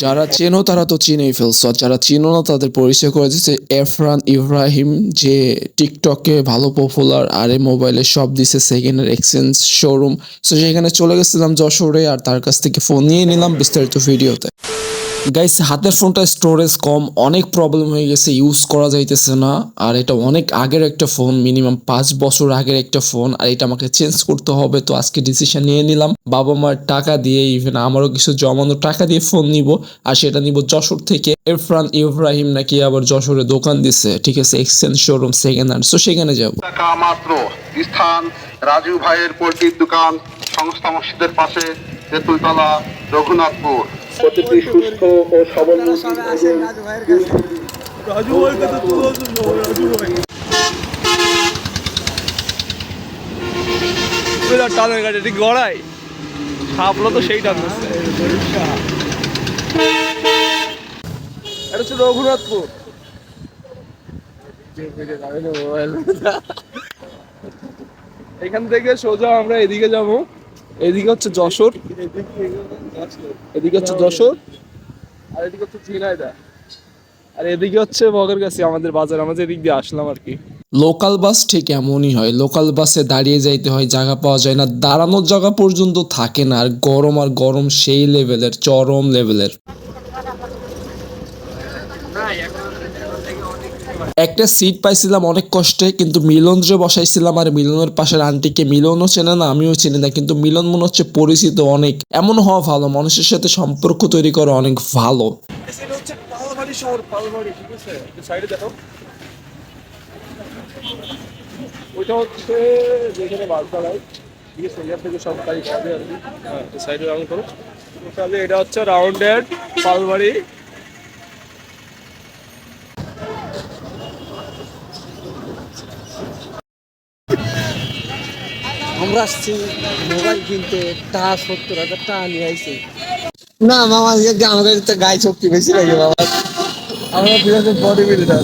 যারা চেনো, তারা তো চিনেই ফেলছো। আর যারা চিনো না, তাদের পরিচয় করে দিচ্ছে এফরান ইব্রাহিম, যে টিকটকে ভালো পপুলার আর এই মোবাইলে সব দিছে সেকেন্ডের এক্সচেঞ্জ শোরুম সো সেখানে চলে গেছিলাম যশোরে, আর তার কাছ থেকে ফোন নিয়ে নিলাম বিস্তারিত ভিডিওতে গাইস হাতের ফোনটা স্টোরেজ কম, অনেক প্রবলেম হয়ে গেছে ইউজ করা যাইতেছে না। আর এটা অনেক আগের একটা ফোন মিনিমাম পাঁচ বছর আগের একটা ফোন আর এটা আমাকে চেঞ্জ করতে হবে, তো আজকে ডিসিশন নিয়ে নিলাম। বাবা মার টাকা দিয়ে ইভেন আমারও কিছু জমানো টাকা দিয়ে ফোন নিব, আর সেটা নিব যশোর থেকে। ইরফান ইব্রাহিম নাকি আবার যশোরে দোকান দিছে, ঠিক আছে exchange showroom second hand so সেখানে যাব। মাত্র। স্থান, রাজু ভাইয়ের পোলট্রির দোকান, সংস্থা মসজিদের পাশে তেঁতুলতলা, রঘুনাথপুর। প্রতিটি সুস্থ ও সবল টানের গাড়ি গড়াই সাপলো তো সেই টানতেছে এটা রঘুনাথপুর এখান থেকে সোজা আমরা এদিকে যাব। এদিকে হচ্ছে যশোর। এদিকে হচ্ছে যশোর। আর এদিকে হচ্ছে ঝিনাইদা আর এদিকে হচ্ছে বগরগাছি আমাদের বাজার। আমাদের এদিক দিয়ে আসলাম আর কি। লোকাল বাস ঠিক এমনই হয়। লোকাল বাসে দাঁড়িয়ে যাইতে হয়, জায়গা পাওয়া যায় না। দাঁড়ানোর জায়গা পর্যন্ত থাকে না। আর গরম আর গরম সেই লেভেলের চরম লেভেলের একটা সিট পাইছিলাম অনেক কষ্টে কিন্তু মিলন যে বসাইছিলাম আর মিলনের পাশের আন্টিকে মিলনও চেনে না আমিও চিনি না কিন্তু মিলন মনে হচ্ছে পরিচিত অনেক। এমন হওয়া ভালো মানুষের সাথে সম্পর্ক তৈরি করা অনেক ভালো। এটা হচ্ছে পালবাড়ি শহর পালবাড়ি ঠিক আছে সাইডে দেখো। ওইটা হচ্ছে যেখানে বাস দাঁড়ায় ঠিক আছে এখান থেকে সব গাড়ি পাবে আর কি হ্যাঁ সাইডে রাউন্ড করো। তাহলে এটা হচ্ছে রাউন্ডেড পালবাড়ি আসছি। মোবাইল কিনতে তা সত্তর হাজার টাকা নিয়ে আইছি। না মামা আমাদের গায়ে শক্তি বেশি লাগে বাবা আমরা বিরাটের বডি বিল্ডার।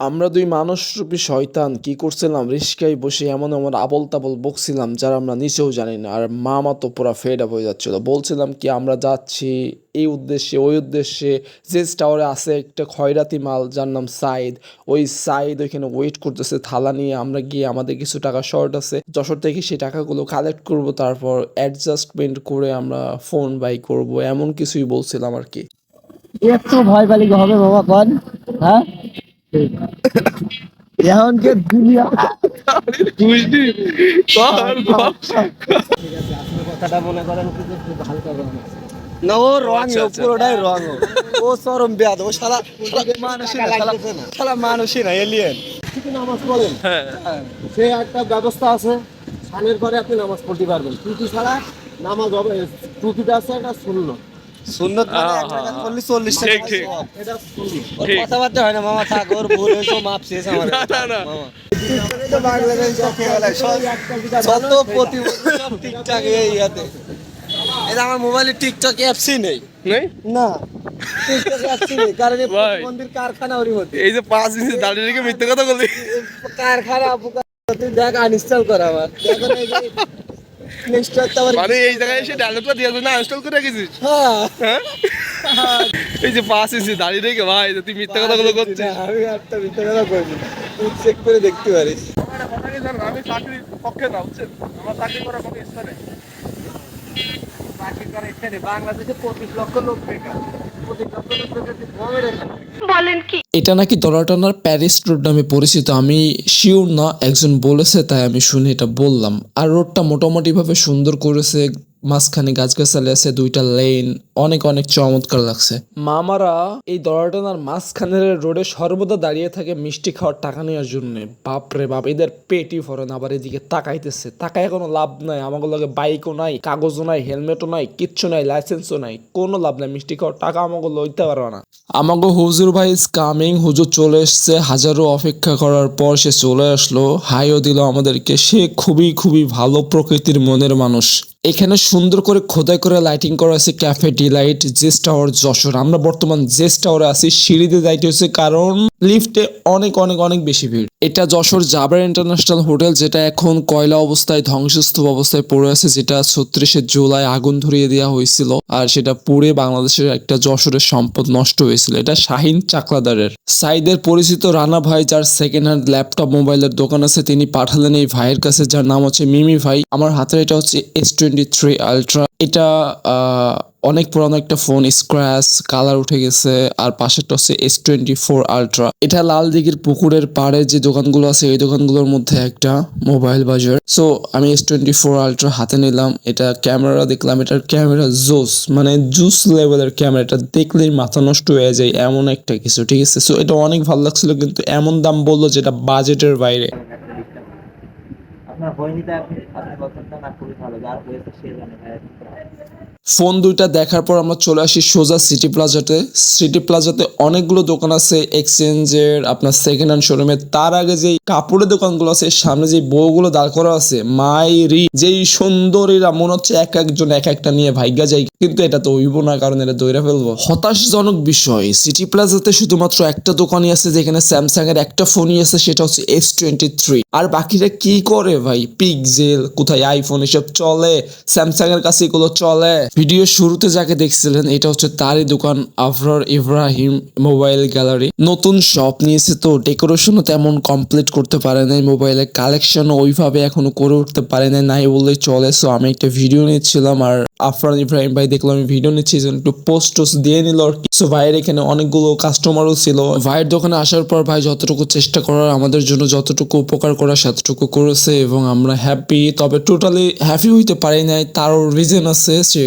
আমরা দুই মানুষরূপী শয়তান কি করছিলাম? রিস্কায় বসে এমন এমন আবল তাবল বকছিলাম যারা আমরা নিচেও জানি না। আর মামা তো পুরো ফেড আপ হয়ে যাচ্ছিল। বলছিলাম কি, আমরা যাচ্ছি এই উদ্দেশ্যে, ওই উদ্দেশ্যে। যে টাওয়ারে আছে একটা খয়রাতি মাল যার নাম সাইদ ওই সাইদ ওইখানে ওয়েট করতেছে, থালা নিয়ে। আমরা গিয়ে আমাদের কিছু টাকা শর্ট আছে। যশোর থেকে সেই টাকাগুলো কালেক্ট করব, তারপর অ্যাডজাস্টমেন্ট করে আমরা ফোন বাই করব। এমন কিছুই বলছিলাম আর কি। এত ভয় পালি হবে মামা কন হ্যাঁ? এখন কে দুনিয়া বুঝলি? কথাটা মনে করেন কি যে খুব হালকা না ও রং ও। পুরোটাই রং ও। ও চরম বেয়াদ ও মানুষই না মানুষই না এলিয়েন নামাজ পড়েন? হ্যাঁ। হ্যাঁ, সে একটা ব্যবস্থা আছে আপনি নামাজ পড়তে পারবেন। ছাড়া নামাজ হবে টুটিটা আছে এটা শূন্য। সুন্নত মানে এক আহা। রাকাত 40 টাকা ঠিক, ঠিক। এটা ঠিক। কথাবার্তা হয় না মামা থাক ওর ভুল হয়েছে মাপ চেয়েছে আমার না, না, না। মামা। টিকটকে তো বাংলাদেশ চোখে বেলায় সব- যত প্রতিবন্ধী সব টিকটক এই ইয়াতে এটা আমার মোবাইলে টিকটক অ্যাপসই নেই নেই না টিকটক অ্যাপসই নেই কারণ এই ভাই। কারখানা ওরই এই যে পাঁচ ইঞ্চি দাঁড়িয়ে রেখে মিথ্যে কথা বললি কারখানা দেখ আনইনস্টল কর আমার দেখো মানে এই জায়গায় এসে ডায়লগটা দিয়ে না ইনস্টল করে রেখেছিস? হ্যাঁ। হ্যাঁ। এই যে পাঁচ ইঞ্চি দাঁড়িয়ে রেখে ভাই তুই মিথ্যে কথাগুলো করছিস। আমি একটা মিথ্যা কথা তুই চেক করে দেখতে পারিস। আমি চাকরির পক্ষে না বুঝছেন আমার চাকরি করার কোনো ইচ্ছা নেই বাংলাদেশে পঁচিশ লক্ষ লোক বেকার। পঁচিশ লক্ষ লোক বেকার কমে রেখে এটা নাকি দলাটানার প্যারিস রোড নামে পরিচিত। আমি শিওর না, একজন বলেছে, তাই আমি শুনে এটা বললাম। আর রোডটা মোটামুটিভাবে সুন্দর করেছে, মাঝখানে গাছগাছালি আছে, দুইটা লেন অনেক অনেক চমৎকার লাগছে। মামারা এই দলাটানার মাঝখানের রোডে সর্বদা দাঁড়িয়ে থাকে মিষ্টি খাওয়ার টাকা নেওয়ার জন্য। বাপরে বাপ এদের পেটি ফরেন আবার এদিকে তাকাইতেছে। তাকায় কোনো লাভ নাই আমাকে লগে বাইকও নাই কাগজও নাই হেলমেটও নাই কিচ্ছু নাই লাইসেন্সও নাই কোনো লাভ নাই মিষ্টি খাওয়ার টাকা আমাকে লইতে পারবে না। আমাকে হুজুর ভাই ইজ কামিং হুজুর চলে এসছে হাজারো অপেক্ষা করার পর সে চলে আসলো হাইও দিল আমাদেরকে সে খুবই খুবই ভালো প্রকৃতির মনের মানুষ। এখানে সুন্দর করে খোদাই করে লাইটিং করা আছে ক্যাফেটি ডিলাইট জেস টাওয়ার যশোর। আমরা বর্তমান জেস টাওয়ারে আছি, সিঁড়িতে যাইতে হচ্ছে কারণ লিফটে অনেক অনেক অনেক বেশি ভিড়। এটা যশোর জাবার ইন্টারন্যাশনাল হোটেল, যেটা এখন কয়লা অবস্থায়, ধ্বংসস্তূপ অবস্থায় পড়ে আছে, যেটা ছত্রিশে জুলাই আগুন ধরিয়ে দেওয়া হয়েছিল, আর সেটা পুড়ে বাংলাদেশের একটা যশোরের সম্পদ নষ্ট হয়েছিল। এটা শাহিন চাকলাদারের। সাইদের পরিচিত রানা ভাই, যার সেকেন্ড হ্যান্ড ল্যাপটপ মোবাইলের দোকান আছে, তিনি পাঠালেন এই ভাইয়ের কাছে, যার নাম হচ্ছে মিমি ভাই। আমার হাতের এটা হচ্ছে এস টোয়েন্টি থ্রি আলট্রা এটা অনেক পুরানো একটা ফোন স্ক্র্যাচ কালার উঠে গেছে, আর পাশেরটা হচ্ছে এস টোয়েন্টি ফোর আলট্রা এটা লাল দিঘির পুকুরের পাড়ে যে দোকানগুলো আছে এই দোকানগুলোর মধ্যে একটা মোবাইল বাজার। সো আমি এস টোয়েন্টি ফোর আলট্রা হাতে নিলাম। এটা ক্যামেরা দেখলাম। এটার ক্যামেরা জোস মানে জুস লেভেলের ক্যামেরা। এটা দেখলেই মাথা নষ্ট হয়ে যায় এমন একটা কিছু, ঠিক আছে? সো এটা অনেক ভালো লাগছিল, কিন্তু এমন দাম বলল যেটা বাজেটের বাইরে। আপনার হয়নি আপনি আপনি বলছেন না খুবই ভালো, যার হয়েছে সে জানে ফোন দুইটা দেখার পর আমরা চলে আসি সোজা সিটি প্লাজাতে। সিটি প্লাজাতে অনেকগুলো দোকান আছে, এক্সচেঞ্জের, আপনার সেকেন্ড হ্যান্ড শোরুমে তার আগে যে কাপড়ের দোকানগুলো আছে, সামনে যে বউগুলো দাঁড় করা আছে মাইরি যেই সুন্দরীরা মনে হচ্ছে এক একজন এক একটা নিয়ে ভাইগা যায়, কিন্তু এটা তো হইব না, কারণ এটা দইরা ফেলব। হতাশজনক বিষয়, সিটি প্লাজাতে শুধুমাত্র একটা দোকানই আছে, যেখানে স্যামসাং এর একটা ফোনই আছে, সেটা হচ্ছে এস টোয়েন্টি থ্রি আর বাকিরা কি করে ভাই? পিকজেল কোথায় আইফোন এসব চলে? স্যামসাং এর কাছে এগুলো চলে? ভিডিও শুরুতে যাকে দেখছিলেন, এটা হচ্ছে তারই দোকান আফরার ইব্রাহিম মোবাইল গ্যালারি। নতুন শপ নিয়েছে তো ডেকোরেশনও তেমন কমপ্লিট করতে পারে নাই, মোবাইলের কালেকশন ওইভাবে এখনও করে উঠতে পারে নাই নাই বললেই চলে। সো আমি একটা ভিডিও নিচ্ছিলাম আর আফরান ইব্রাহিম ভাই দেখলাম আমি ভিডিও নিচ্ছি একটু পোস্ট টোস্ট দিয়ে নিল আর কি। সো ভাইয়ের এখানে অনেকগুলো কাস্টমারও ছিল। ভাইয়ের দোকানে আসার পর ভাই যতটুকু চেষ্টা করার, আমাদের জন্য যতটুকু উপকার করার সেতটুকু করেছে এবং আমরা হ্যাপি তবে টোটালি হ্যাপি হইতে পারি নাই, তারও রিজন আছে, সেই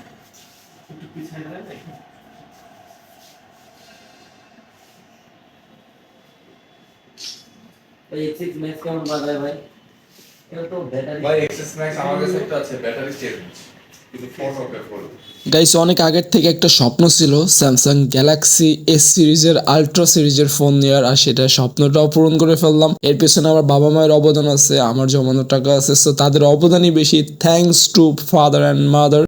এই সিক্স ম্যাচ কেমন বাজায় ভাই? এটা তো ব্যাটারি ভাই এক্সেস ম্যাক্স আমার কাছে একটা আছে ব্যাটারি চেঞ্জ গাইস অনেক আগের থেকে একটা স্বপ্ন ছিল স্যামসাং গ্যালাক্সি এস সিরিজের আলট্রা সিরিজের ফোন নেওয়ার আর সেটা স্বপ্নটাও পূরণ করে ফেললাম। এর পেছনে আমার বাবা মায়ের অবদান আছে আমার জমানো টাকা আছে সো তাদের অবদানই বেশি। Thanks to father and mother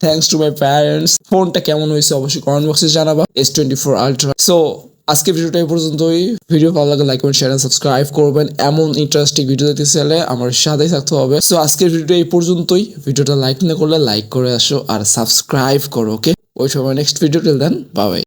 thanks to my parents ফোনটা কেমন হয়েছে অবশ্যই কমেন্ট বক্সে জানাবা। S twenty four ultra so আজকে ভিডিওটা এই পর্যন্তই। ভিডিও ভালো লাগে লাইক করবেন শেয়ার সাবস্ক্রাইব করবেন। এমন ইন্টারেস্টিং ভিডিও দেখতে চাইলে আমার সাথেই থাকতে হবে। সো আজকের ভিডিও এই পর্যন্তই। ভিডিওটা লাইক না করলে লাইক করে আসো আর সাবস্ক্রাইব করো ওকে ওই সময় next video till then bye